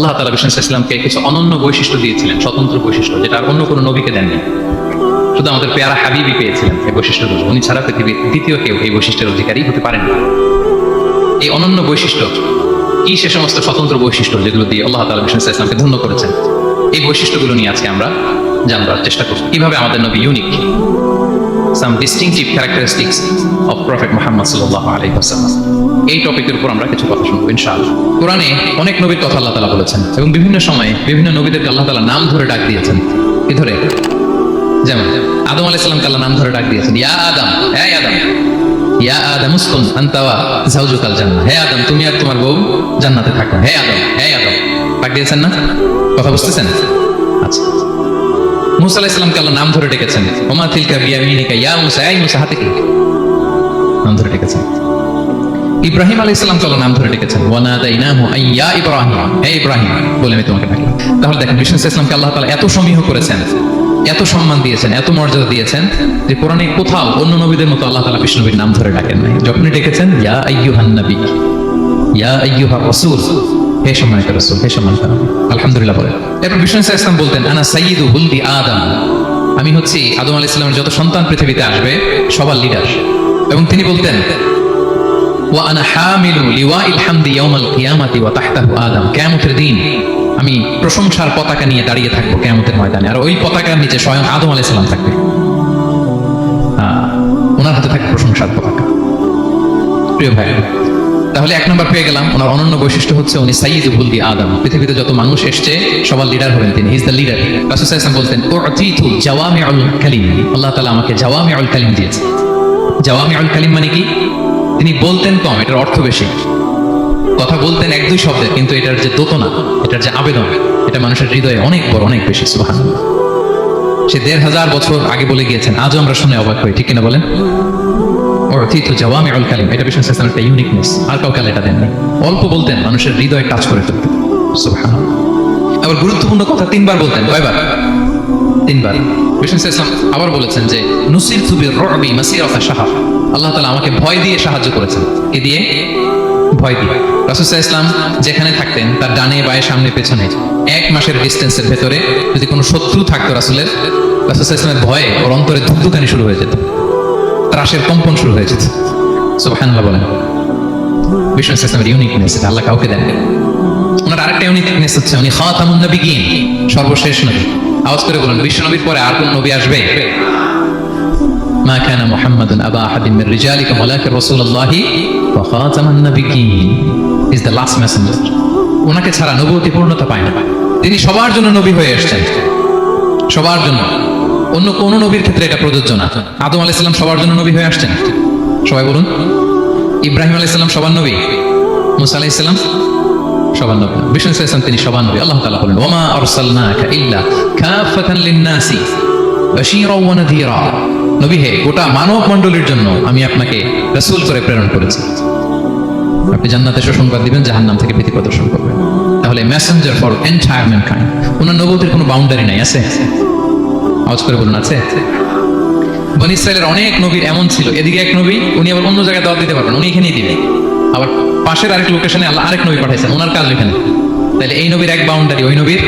আল্লাহ তালা বিষ্ণু ইসলামকে কিছু অনন্য বৈশিষ্ট্য দিয়েছিলেন, স্বতন্ত্র বৈশিষ্ট্য, যেটা অন্য কোনো নবীকে দেননি। শুধু আমাদের পেয়ারা হাবিবই পেয়েছিলেন এই বৈশিষ্ট্যগুলো। উনি ছাড়া পৃথিবীর দ্বিতীয় কেউ এই বৈশিষ্ট্যের অধিকারী হতে পারেন না। এই অনন্য বৈশিষ্ট্য, কি সে সমস্ত স্বতন্ত্র বৈশিষ্ট্য যেগুলো দিয়ে আল্লাহ তালা বিষ্ণু ইসলামকে ধন্য করেছেন, এই বৈশিষ্ট্যগুলো নিয়ে আজকে আমরা জানবার চেষ্টা করব। কীভাবে আমাদের নবী unique some distinctive characteristics of prophet Muhammad সাল্লাহ আলাইহি ওয়াসাল্লাম। এই টপিকের উপর আমরা কিছু কথা শুনব, ইনশাআল্লাহ। কোরআনে অনেক নবীর কথা আল্লাহ তালা বলেছেন এবং বিভিন্ন সময়ে বিভিন্ন নবীদেরকে আল্লাহ তালা নাম ধরে ডাক দিয়েছেন। কি ধরে? যেমন আদম আলাইহিস সালামকে আল্লাহ নাম ধরে ডাক দিয়েছেন। ইয়া আদম হ্যাঁ আদম, ইয়া আদম উসকুন আনতাওয়া জাওজুকাল জান্নাহ। হে আদম, তুমি আর তোমার বউ জান্নাতে থাকো। হে আদম হে আদম, ডাক দিয়েছেন না? কথা বুঝতেছেন? আচ্ছা। আল্লাহ নাম ধরে ডেকেছেন। ইয়া মুসা মুসা, হাতে নাম ধরে ডেকেছেন। ইব্রাহিম নাম ধরে ডেকেছেন। আইয়া ইব্রাহিম। হে ইব্রাহিম, বলে আমি তোমাকে ডাকলাম তাহলে দেখেন ইসলামকে আল্লাহ এত সমীহ করেছেন, এত সম্মান দিয়েছেন, এত মর্যাদা দিয়েছেন, যে কোরআনে কোথাও অন্য নবীদের মতো আল্লাহ তাআলা বিষ্ণু নবীর নাম ধরে ডাকেন নাই। যখনই ডেকেছেন, ইয়া আইয়ুহান নবী, ইয়া আইয়ুহা রাসূল হে সম্মানিত রাসূল, হে সম্মানিত আলহামদুলিল্লাহ এরপর বিষ্ণু ইসলাম বলতেন, আনা হুলদি আদম। আমি হচ্ছি আদম যত সন্তান পৃথিবীতে আসবে, সবার লিডার এবং তিনি বলতেন হামদি ইয়াউমাল কিয়ামাতি ওয়া তাহতাহু আদম। কিয়ামতের দিন আমি প্রশংসার পতাকা নিয়ে দাঁড়িয়ে থাকব কিয়ামতের ময়দানে। আর ওই পতাকার নিচে স্বয়ং আদম আলাইহিস সালাম থাকবে। ওনার হাতে থাকবে প্রশংসার পতাকা। প্রিয় ভাই তাহলে এক নম্বর পেয়ে গেলাম। ওনার অনন্য বৈশিষ্ট্য হচ্ছে উনি সাইয়্যিদ বুলদি আদম। পৃথিবীতে যত মানুষ এসছে, সবার লিডার হবেন তিনি। ইজ দ্য লিডার রাসূল সাল্লাল্লাহু আলাইহি ওয়াসাল্লাম বলতেন, উতিতু জাওয়ামিউল কালিম। আল্লাহ তাআলা আমাকে জাওয়ামিউল কালিম দিয়েছে জাওয়ামিউল কালিম মানে কি? তিনি বলতেন কম, এটার অর্থ বেশি। কথা বলতেন এক দুই শব্দে, কিন্তু এটার যে দোতনা, এটার যে আবেদন, এটা মানুষের হৃদয়ে অনেক বড়, অনেক বেশি, সুবহানাল্লাহ। সে দেড় হাজার বছর আগে বলে গিয়েছেন, আজও আমরা শুনে অবাক হই। ঠিক কিনা বলেন? অর্থিত জাওয়ামিউল কালিম এটা বিষ্ণু ইসলামের একটা ইউনিকনেস আর কাউকে এটা দেননি। অল্প বলতেন, মানুষের হৃদয় টাচ করে ফেলতেন সুবহানাল্লাহ। আবার গুরুত্বপূর্ণ কথা তিনবার বলতেন, কয়বার? তিনবার। ইসলাম আবার বলেছেন যে নুসির রবি মাসিরাতা সাহা আল্লাহ তাআলা আমাকে ভয় দিয়ে সাহায্য করেছেন। কি দিয়ে? ভয় দিয়ে। রাসূল ইসলাম যেখানে থাকতেন, তার ডানে বায়ে সামনে পেছনে, এক মাসের ডিস্টেন্সের ভেতরে যদি কোনো শত্রু থাকতো রাসূলের, রাসূল ইসলামের ভয়ে ওর অন্তরে ধুকধুকানি শুরু হয়ে যেত। ত্রাসের কম্পন শুরু হয়ে যেত। সুবহানাল্লাহ বলেন। ইসলামের ইউনিকনেস এটা আল্লাহ কাউকে দেন ওনার আরেকটা ইউনিকনেস হচ্ছে, উনি সর্বশেষ নবী। আওয়াজ করে বিশ্ব নবীর পরে আর কোন নবী আসবে? ওনাকে ছাড়া নবুয়তি পূর্ণতা পায় না। তিনি সবার জন্য নবী হয়ে এসেছেন। সবার জন্য। অন্য কোন নবীর ক্ষেত্রে এটা প্রযোজ্য না। আদম আলাইহিস সালাম সবার জন্য নবী হয়ে আসছেন। সবাই বলুন। ইব্রাহিম আলাইহিস সালাম সবার নবী। মুসা সবার নবী। বিষ্ণু ইসলাম তিনি সবার নবী। আল্লাহ তাআলা বলেন ওমা ইল্লা লিন-নাসি নবী হে, গোটা মানব মণ্ডলীর জন্য আমি আপনাকে রাসূল করে প্রেরণ করেছি। আপনি জান্নাতে সুসংবাদ দিবেন, জাহান্নাম থেকে ভীতি প্রদর্শন করবেন। তাহলে মেসেঞ্জার ফর এন্টায়ার ম্যানকাইন্ড ওনার নবুয়তের কোনো বাউন্ডারি নাই, আছে? আওয়াজ করে বলুন, আছে? বনি ইসরায়েলের অনেক নবীর এমন ছিল। এদিকে এক নবী, উনি আবার অন্য জায়গায় দাওয়াত দিতে পারবেন, উনি এখানেই দিবেন আবার পাশের আরেক লোকেশনে আল্লাহ আরেক নবী পাঠাইছেন ওনার কাজ এখানে তাহলে এই নবীর এক বাউন্ডারি ওই নবীর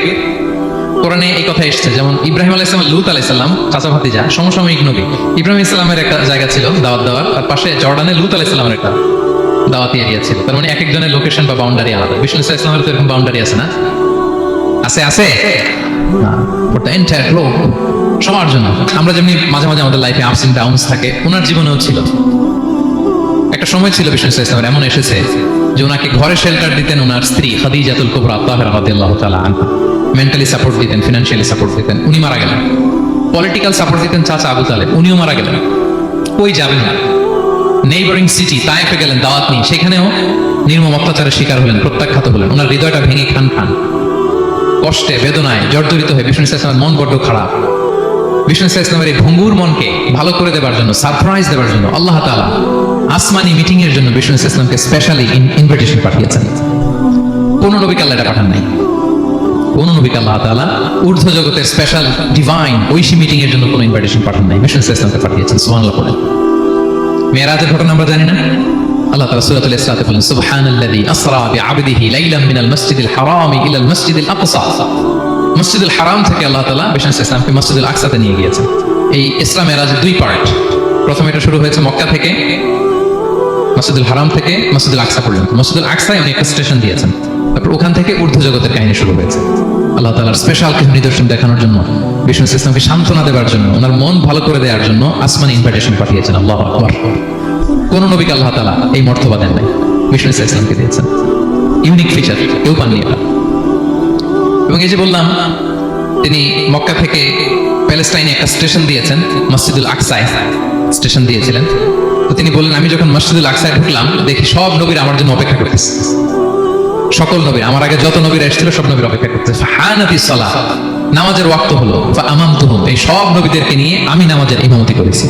কোরআনে এই কথা এসছে, যেমন ইব্রাহিম আলাইহিস সালাম, লুত আলাইহিস সালাম, চাচা ভাতিজা, সমসাময়িক নবী। ইব্রাহিম ইসলামের একটা জায়গা ছিল দাওয়াত দেওয়ার তার পাশে জর্ডানে লুত আলাইহিস সালামের একটা দাওয়াতি এরিয়া ছিল। তার মানে এক একজনের লোকেশন বা বাউন্ডারি আলাদা। বিষ্ণু ইসলামের তো এরকম বাউন্ডারি আছে না? আছে আছে? ওটা এন্টায়ার গ্লোব সবার জন্য। আমরা যেমনি মাঝে মাঝে আমাদের লাইফে আপস এন্ড ডাউনস থাকে, ওনার জীবনেও ছিল। একটা সময় ছিল বিষ্ণু ইসলামের এমন এসেছে যে ওনাকে ঘরে শেল্টার দিতেন ওনার স্ত্রী খাদিজাতুল কুবরা তাহের রাদিয়াল্লাহু তাআলা আনহা। মেন্টালি সাপোর্ট দিতেন ফিনান্সিয়ালি সাপোর্ট দিতেন, উনি মারা গেলেন। পলিটিক্যাল সাপোর্ট দিতেন চাচা আবু তালেব, উনিও মারা গেলেন। ওই যাবেন না? নেইবারিং সিটি তাইফে গেলেন, দাওয়াত নিয়ে। সেখানেও নির্মম অত্যাচারের শিকার হলেন, প্রত্যাখ্যাত হলেন। ওনার হৃদয়টা ভেঙে খান খান। কষ্টে, বেদনায়, জর্জরিত হয়ে বিষ্ণু ইসলামের মন বড্ড খারাপ। বিষ্ণু ইসলামের এই ভঙ্গুর মনকে ভালো করে দেবার জন্য সারপ্রাইজ দেবার জন্য আল্লাহ তাআলা আসমানি মিটিং এর জন্য বিষ্ণু ইসলামকে স্পেশালি ইনভিটেশন পাঠিয়েছেন। কোন আল্লাহ এটা পাঠান নাই। কোন নবীকে আল্লাহ তাআলা ঊর্ধ্ব জগতের স্পেশাল ডিভাইন ঐশী মিটিং এর জন্য কোনো ইনভিটেশন পাঠান নাই, বিষ্ণু ইসলামকে পাঠিয়েছেন, সুবহানাল্লাহ বলেন মেয়েরাজের ঘটনা আমরা জানি না। আল্লাহ তাআলা সূরাতুল ইসরাতে বলেন, সুবহানাল্লাযী আসরা বিআবদিহি লাইলাম মিনাল মাসজিদিল হারামি ইলাল মাসজিদিল আকসা। মসজিদুল হারাম থেকে আল্লাহ তাআলা বিষ্ণু ইসলামকে মসজিদুল আকসাতে নিয়ে গিয়েছেন। এই ইসলাম মেরাজের দুই পার্ট প্রথমে এটা শুরু হয়েছে মক্কা থেকে, মসজিদুল হারাম থেকে, মসজিদুল আকসা পর্যন্ত। মসজিদুল আকসায় উনি একটা স্টেশন দিয়েছেন। তারপর ওখান থেকে ঊর্ধ্ব জগতের কাহিনী শুরু হয়েছে। আল্লাহ তালার স্পেশাল কিছু নিদর্শন দেখানোর জন্য, বিষ্ণু ইসলামকে সান্ত্বনা দেওয়ার জন্য, ওনার মন ভালো করে দেওয়ার জন্য আসমানি ইনভাইটেশন পাঠিয়েছেন আল্লাহ আকবর। কোন নবীকে আল্লাহ তালা এই মর্তবা দেন নাই, বিষ্ণু ইসলামকে দিয়েছেন। ইউনিক ফিচার কেউ পাননি এটা। এবং এই যে বললাম, তিনি মক্কা থেকে প্যালেস্টাইনে একটা স্টেশন দিয়েছেন, মসজিদুল আকসায় স্টেশন দিয়েছিলেন। তো তিনি বললেন, আমি যখন মসজিদুল আকসায় ঢুকলাম, দেখি সব নবীর আমার জন্য অপেক্ষা করতেছে। সকল নবীর, আমার আগে যত নবীরা এসেছিল, সব নবীর অপেক্ষা করতেছে। ফাহানাতি সালাহ নামাজের ওয়াক্ত হলো আমামতুহুম এই সব নবীদেরকে নিয়ে আমি নামাজের ইমামতি করেছি।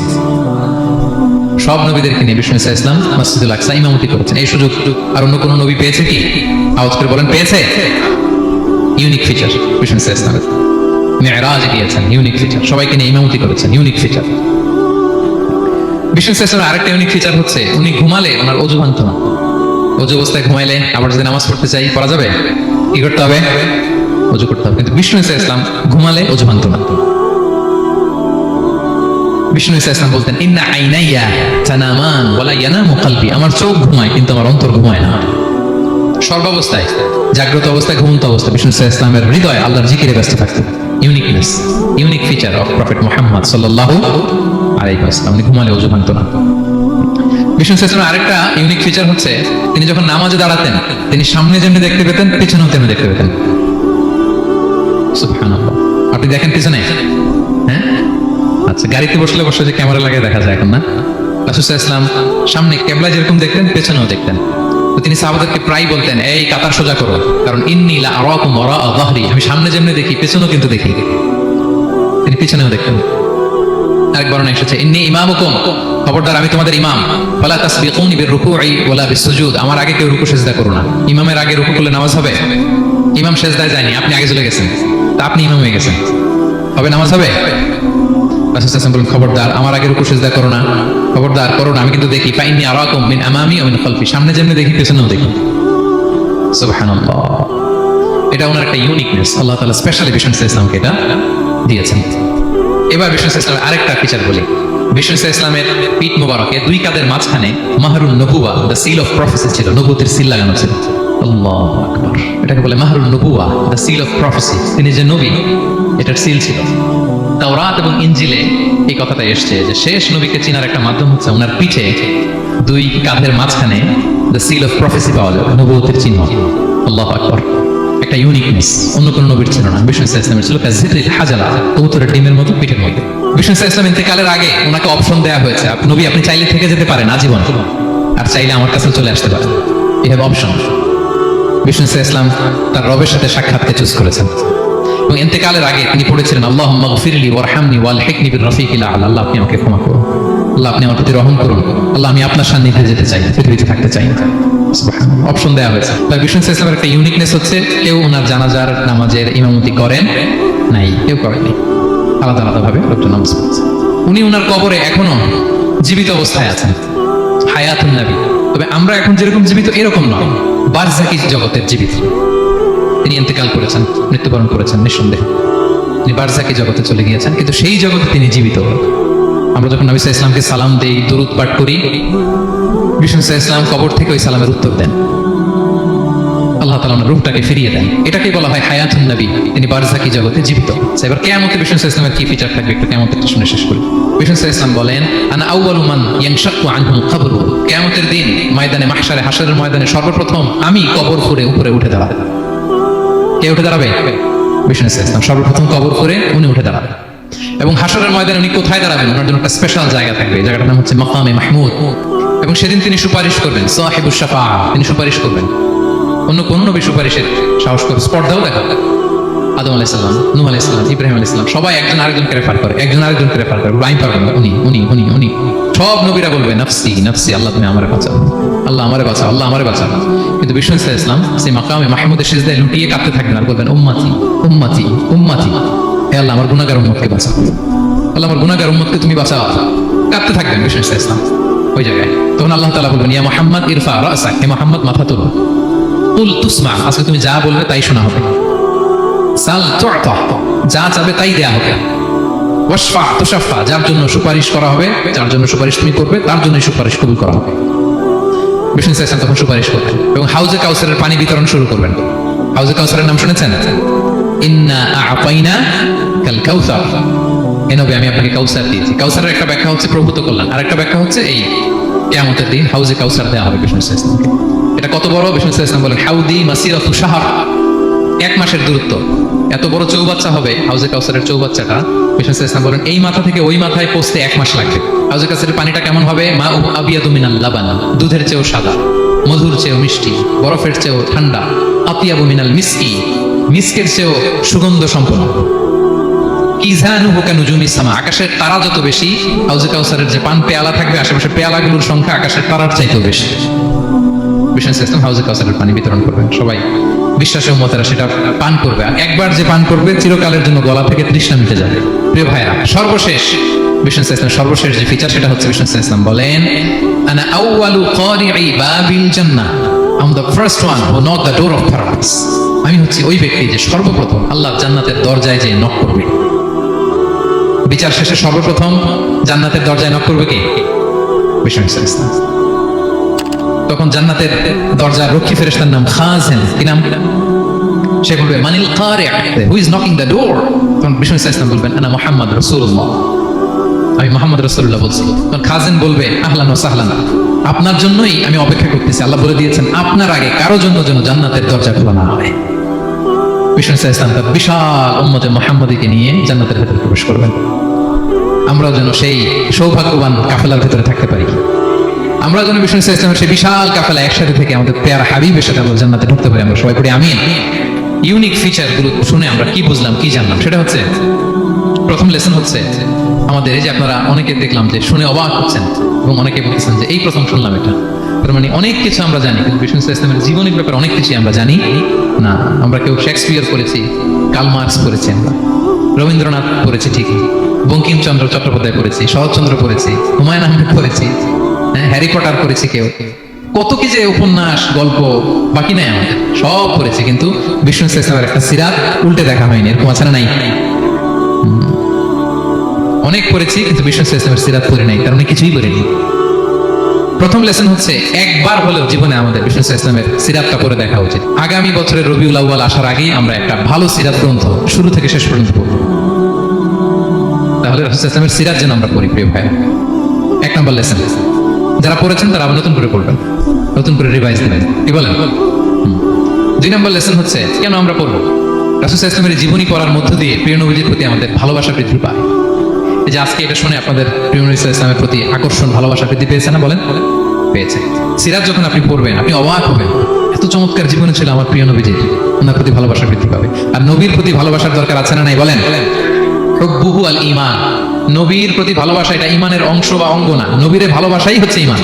সব নবীদেরকে নিয়ে বিষ্ণু ইসা ইসলাম মসজিদুল আকসা ইমামতি করেছেন। এই সুযোগ আর অন্য কোনো নবী পেয়েছে কি? আওয়াজ করে বলেন, পেয়েছে। ইউনিক ফিচার বিষ্ণু ইসা ইসলামের মেয়েরাজ গিয়েছেন ইউনিক ফিচার সবাইকে নিয়ে ইমামতি করেছেন ইউনিক ফিচার বিষ্ণু ইসা ইসলামের আরেকটা ইউনিক ফিচার হচ্ছে, উনি ঘুমালে ওনার অজু ভাঙত না। অজু অবস্থায় ঘুমাইলে আবার যদি নামাজ পড়তে চাই পড়া যাবে? কি করতে হবে? অজু করতে হবে। কিন্তু বিষ্ণু ইসা ইসলাম, ঘুমালে অজু ভাঙত না। বিষ্ণু ইসা ইসলাম বলতেন, ইন্না আইনাইয়া তানামান, ওয়ালা ইয়ানামু কলবি। আমার চোখ ঘুমায়, কিন্তু আমার অন্তর ঘুমায় না। সর্বাবস্থায়, জাগ্রত অবস্থায়, ঘুমন্ত অবস্থায়, বিষ্ণু ইসা ইসলামের হৃদয় আল্লাহর জিকিরে ব্যস্ত থাকত uniqueness unique feature of prophet Muhammad সাল্লাল্লাহু আলাইহি ওয়াসাল্লাম, উনি ঘুমালে অজু ভাঙত না। বিষ্ণু আরেকটা ইউনিক ফিচার হচ্ছে, তিনি যখন নামাজে দাঁড়াতেন, তিনি সামনে যেমনি দেখতে পেতেন, পিছনেও তেমনি দেখতে পেতেন। আপনি দেখেন পিছনে? হ্যাঁ? আচ্ছা গাড়িতে বসলে বসে যে ক্যামেরা লাগিয়ে দেখা যায় এখন না? ইসলাম সামনে ক্যামেরা যেরকম দেখতেন, পেছনেও দেখতেন। তিনি সাহাবাদেরকে প্রায় বলতেন, এই কাতার সোজা করো, কারণ ইন্নি লা আরাকুম ওয়ারা যাহরি। আমি সামনে যেমনি দেখি, পেছনেও কিন্তু দেখি। তিনি পিছনেও দেখতেন। আরেক বর্ণনা এসেছে, ইন্নি ইমামুকুম। খবরদার, আমি তোমাদের ইমাম। ফালা তাসবিকুনি ওয়ালা আমার আগে কেউ রুকু করো না। ইমামের আগে রুকু করলে নামাজ হবে? ইমাম সেজদায় যায়নি, আপনি আগে চলে গেছেন। তা আপনি ইমাম হয়ে গেছেন। হবে নামাজ হবে? রাসূল বলেন, খবরদার, আমার আগে রুকু সেজদা করো না। খবরদার করো আমি কিন্তু দেখি ফাইনি আরাকুম মিন আমামি মিন খালফি। সামনে যেমনি দেখি পেছনেও দেখি এটা ওনার একটা ইউনিকনেস আল্লাহ তাআলা স্পেশালি বিষ্ণু ইসলামকে এটা দিয়েছেন। এবার বিষ্ণু ইসলামের আরেকটা ফিচার বলি। বিষ্ণু ইসলামের পিঠ মোবারকে দুই কাদের মাঝখানে মাহরুল নবুয়া দ্য সিল অফ প্রফেসি ছিল নবুতের সিল লাগানো ছিল। আল্লাহ এটাকে বলে মাহরুল নবুয়া দ্য সিল অফ প্রফেসি তিনি যে নবী, এটার সিল ছিল। তাওরাত এবং ইঞ্জিলে এই কথাটা এসছে যে শেষ নবীকে চিনার একটা মাধ্যম হচ্ছে ওনার পিঠে দুই কাঁধের মাঝখানে দ্য সিল অফ প্রফেসি পাওয়া যাবে নবুতের চিহ্ন। আল্লাহ আকবার। একটা ইউনিকনেস অন্য কোনো নবীর ছিল না। বিষ্ণু ইসলাম ইসলামের ছিল হাজালা, কবুতরের ডিমের মতো পিঠের মধ্যে। বিষ্ণু ইসলাম ইন্তেকালের আগে ওনাকে অপশন দেওয়া হয়েছে নবী আপনি চাইলে থেকে যেতে পারেন, আজীবন। আর চাইলে আমার কাছে চলে আসতে পারেন। এই হ্যাভ অপশন বিষ্ণু ইসলাম তার রবের সাথে সাক্ষাৎকে চুজ করেছেন। এবং ইন্তেকালের আগে তিনি পড়েছিলেন আল্লাহ ফিরলি ওয়ারহামনি ওয়াল হেকনি বির রফিকিল আল আল্লাহ আপনি আমাকে ক্ষমা করুন। আল্লাহ আপনি আমার প্রতি রহম করুন। আল্লাহ আমি আপনার সান্নিধ্যে যেতে চাই পৃথিবীতে থাকতে চাই অপশন দেওয়া হয়েছে। তার বিষ্ণু ইসলামের একটা ইউনিকনেস হচ্ছে, কেউ ওনার জানাজার নামাজের ইমামতি করেন নাই, কেউ করেনি আলাদা আলাদা ভাবে লোকজন নামাজ পড়ছে। উনি ওনার কবরে এখনও জীবিত অবস্থায় আছেন। হায়াতুন নবী। তবে আমরা এখন যেরকম জীবিত, এরকম নয়। বারজাকি জগতের জীবিত। তিনি ইন্তেকাল করেছেন মৃত্যুবরণ করেছেন নিঃসন্দেহে। তিনি বারজাকি জগতে চলে গিয়েছেন কিন্তু সেই জগতে তিনি জীবিত। আমরা যখন নবী সাল্লাল্লাহু আলাইহি ইসলামকে সালাম দেই দরুদ পাঠ করি বিষ্ণু সাল্লাল্লাহু ইসলাম কবর থেকে ওই সালামের উত্তর দেন। আল্লাহ তাআলা ওনার রূহটাকে ফিরিয়ে দেন। এটাকে বলা হয় হায়াতুন নবী। তিনি বারজাকি জগতে জীবিত। আচ্ছা, এবার কিয়ামতে বিষ্ণু ইসলামের কি ফিচার থাকবে একটু কিয়ামতের শুনে শেষ করি। কবর দিন ময়দানে মাহশারে হাশরের ময়দানে সর্বপ্রথম আমি কবর করে উপরে উঠে দাঁড়াবো। কে উঠে দাঁড়াবে? বিষ্ণু ইসলাম। সর্বপ্রথম কবর করে উনি উঠে দাঁড়াবেন এবং হাসরের ময়দানে উনি কোথায় দাঁড়াবেন? ওনার জন্য একটা স্পেশাল জায়গা থাকবে। জায়গাটার নাম হচ্ছে মাকামে মাহমুদ। এবং সেদিন তিনি সুপারিশ করবেন সাহেবুস শাফা। তিনি সুপারিশ করবেন। অন্য কোন নবী সুপারিশের সাহস করে স্পর্ধাও দেখা আদম আলাইসাল্লাম নূহ আলাইসাল্লাম ইব্রাহিম আলাইসাল্লাম সবাই একজন আরেকজনকে রেফার করে, একজন আরেকজনকে রেফার করে। আমি পারবেন উনি উনি উনি উনি। সব নবীরা বলবে, নাফসি নাফসি, আল্লাহ তুমি আমারে বাঁচাও। আল্লাহ আমারে বাঁচাও, আল্লাহ আমারে বাঁচাও। কিন্তু বিষ্ণু ইসলাম সেই মাকামে মাহমুদের সিজদায় লুটিয়ে কাঁদতে থাকবেন আর বলবেন, উম্মাতি উম্মাতি উম্মাতি। হে আল্লাহ, আমার গুনাহগার উম্মতকে বাঁচাও। আল্লাহ, আমার গুনাহগার উম্মতকে তুমি বাঁচাও। কাঁদতে থাকবেন বিষ্ণু ইসলাম ওই জায়গায় তখন আল্লাহ তালা বলবেন, ইয়া মোহাম্মদ, ইরফা রাসাক হে মোহাম্মদ, মাথা তুলো। তুল তুসমা আজকে তুমি যা বলবে তাই শোনা হবে। সাল যা চাবে তাই দেয়া হবে। তুশাফা যার জন্য সুপারিশ করা হবে, যার জন্য সুপারিশ তুমি করবে, তার জন্য সুপারিশ কবুল করা হবে। বিষ্ণু ইসলাম তখন সুপারিশ করবেন এবং হাউজে কাউসারের পানি বিতরণ শুরু করবেন। হাউজে কাউসারের নাম শুনেছেন? ইন্না আপাইনা কাল কাউসার এ নবী, আমি আপনাকে কাউসার দিয়েছি। কাউসারের একটা ব্যাখ্যা হচ্ছে প্রভূত কল্যাণ। আর একটা ব্যাখ্যা হচ্ছে এই কেয়ামতের দিন হাউজে কাউসার দেওয়া হবে বিষ্ণু এটা কত বড়? বিষ্ণু ইসলাম বলেন, হাউদি মাসিরাতু শাহর। এক মাসের দূরত্ব। এত বড় চৌবাচ্চা হবে হাউজে কাউসারের চৌবাচ্চাটা? বিষ্ণু ইসলাম বলেন এই মাথা থেকে ওই মাথায় পৌঁছতে এক মাস লাগবে। হাউজে কাউসারের পানিটা কেমন হবে? মা আবিয়াদু মিনাল লাবান, দুধের চেয়েও সাদা, মধুর চেয়েও মিষ্টি, বরফের চেয়েও ঠান্ডা, আতিয়াবু মিনাল মিসকি, মিসকের চেয়েও সুগন্ধ সম্পন্ন। আকাশের তারা যত বেশি, হাউজে কাউসারের যে পান পেয়ালা থাকবে, আশেপাশে পেয়ালাগুলোর সংখ্যা আকাশের তারার চাইতেও বেশি। বিষ্ণু ইসলাম হাউজে কাউসারের পানি বিতরণ করবেন সবাই। বিশ্বাসী উম্মতেরা সেটা পান করবে। একবার যে পান করবে, চিরকালের জন্য গলা থেকে তৃষ্ণা মিটে যাবে। প্রিয় ভাইরা, সর্বশেষ ইসলাম সর্বশেষ যে ফিচার সেটা হচ্ছে ইসলাম বলেন, আনা আউয়ালু কারিই বাবিল জান্নাহ। Am the first one who the door of paradise আমি হচ্ছি ওই ব্যক্তি যে সর্বপ্রথম আল্লাহ জান্নাতের দরজায় যে নক করবে। বিচার শেষে সর্বপ্রথম জান্নাতের দরজায় নক করবে কে? বিষ্ণু ইসলাম তখন জান্নাতের দরজার রক্ষী ফেরেশতার নাম খাজেন। কি নাম? সে বলবে, মানিল কারে who is knocking the door তখন বিষ্ণু ইসলাম বলবেন মোহাম্মদ রসুল্লাহ আমি মোহাম্মদ রসুল্লাহ বলছি। তখন খাজেন বলবে, আহলান ও সাহলান। আপনার জন্যই আমি অপেক্ষা করতেছি। আল্লাহ বলে দিয়েছেন, আপনার আগে কারও জন্য যেন জান্নাতের দরজা খোলা না হয়। বিষ্ণু ইসলাম তার বিশাল উম্মতে মোহাম্মদীকে নিয়ে জান্নাতের ভেতরে প্রবেশ করবেন। আমরাও যেন সেই সৌভাগ্যবান কাফেলার ভেতরে থাকতে পারি। আমরা যেন বিষ্ণু ইসলামের সেই বিশাল কাফেলা একসাথে থেকে আমাদের পেয়ারা হাবিবের সাথে আমরা জান্নাতে ঢুকতে পারি, আমরা সবাই পড়ি, আমিন। ইউনিক ফিচারগুলো শুনে আমরা কি বুঝলাম, কি জানলাম? সেটা হচ্ছে, প্রথম লেসন হচ্ছে, আমাদের এই যে আপনারা অনেকে দেখলাম যে শুনে অবাক হচ্ছেন এবং অনেকে বলতেছেন যে এই প্রথম শুনলাম এটা। তার মানে অনেক কিছু আমরা জানি, কিন্তু বিষ্ণু ইসলামের জীবনের ব্যাপারে অনেক কিছু আমরা জানি। না, আমরা কেউ শেক্সপিয়ার করেছি কাল মার্কস করেছি আমরা, রবীন্দ্রনাথ পড়েছি ঠিকই বঙ্কিমচন্দ্র চট্টোপাধ্যায় পড়েছি, শরৎচন্দ্র পড়েছি, হুমায়ুন আহমেদ হ্যাঁ হ্যারি পটার করেছি কেউ? কত কি যে উপন্যাস, গল্প, বাকি নাই আমাদের। সব পড়েছি, কিন্তু বিষ্ণু ইসলামের একটা সিরাত উল্টে দেখা হয়নি, এরকম আছে না নাই? অনেক পড়েছি, কিন্তু বিষ্ণু ইসলামের সিরাত পড়ে নাই কারণ কিছুই পড়িনি প্রথম লেসন হচ্ছে, একবার হলেও জীবনে আমাদের বিষ্ণু ইসলামের সিরাতটা পড়ে দেখা উচিত। আগামী বছরের রবিউল আউ্বাল আসার আগেই আমরা একটা ভালো সিরাত গ্রন্থ শুরু থেকে শেষ পর্যন্ত পড়ব। তাহলে রসুল ইসলামের সিরাত যেন আমরা পড়ি, প্রিয় ভাই এক নম্বর লেসন। যারা পড়েছেন তারা আবার নতুন করে পড়বেন। নতুন করে রিভাইজ দেবেন। কি বলেন? দুই নম্বর লেসন হচ্ছে, কেন আমরা পড়ব? রাসুল ইসলামের জীবনী পড়ার মধ্য দিয়ে প্রিয় নবীজির প্রতি আমাদের ভালোবাসা বৃদ্ধি পায়। যে আজকে এটা শুনে আপনাদের প্রিয় ইসলামের প্রতি আকর্ষণ, ভালোবাসা বৃদ্ধি পেয়েছে না বলেন? পেয়েছে। সিরাজ যখন আপনি পড়বেন, আপনি অবাক হবেন, এত চমৎকার জীবনে ছিল আমার প্রিয় নবীজির ওনার প্রতি ভালোবাসা বৃদ্ধি পাবে। আর নবীর প্রতি ভালোবাসার দরকার আছে না নাই বলেন? হব্বুহু আল ইমান নবীর প্রতি ভালোবাসা এটা ইমানের অংশ বা অঙ্গ না। নবীর ভালোবাসাই হচ্ছে ইমান।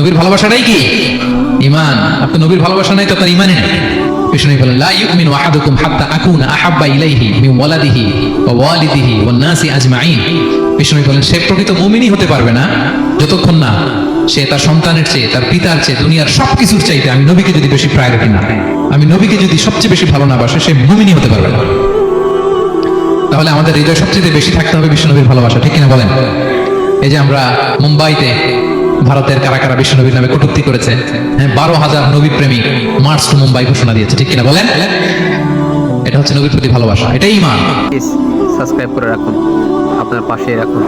নবীর ভালোবাসাটাই কি? ইমান। আপনি নবীর ভালোবাসা নাই তো আপনার ইমানই নাই। সে প্রকৃত হতে পারবে না। যতক্ষণ না সে তার সন্তানের চেয়ে, তার পিতার চেয়ে, দুনিয়ার সবকিছুর চাইতে আমি নবীকে যদি বেশি প্রায়োরিটি না আমি নবীকে যদি সবচেয়ে বেশি ভালো না বাসে, সে মুমিনই হতে পারবে না। তাহলে আমাদের হৃদয় সবচেয়ে বেশি থাকতে হবে বিষ্ণুনবীর ভালোবাসা, ঠিক কিনা বলেন? এই যে আমরা মুম্বাইতে ভারতের কারা কারা বিষ্ণুনবীর নামে কটুক্তি করেছে হ্যাঁ বারো হাজার নবী প্রেমী মার্চ টু মুম্বাই ঘোষণা দিয়েছে, ঠিক কিনা বলেন? এটা হচ্ছে নবীর প্রতি ভালোবাসা, এটাই মান সাবস্ক্রাইব করে রাখুন, আপনার পাশে রাখুন।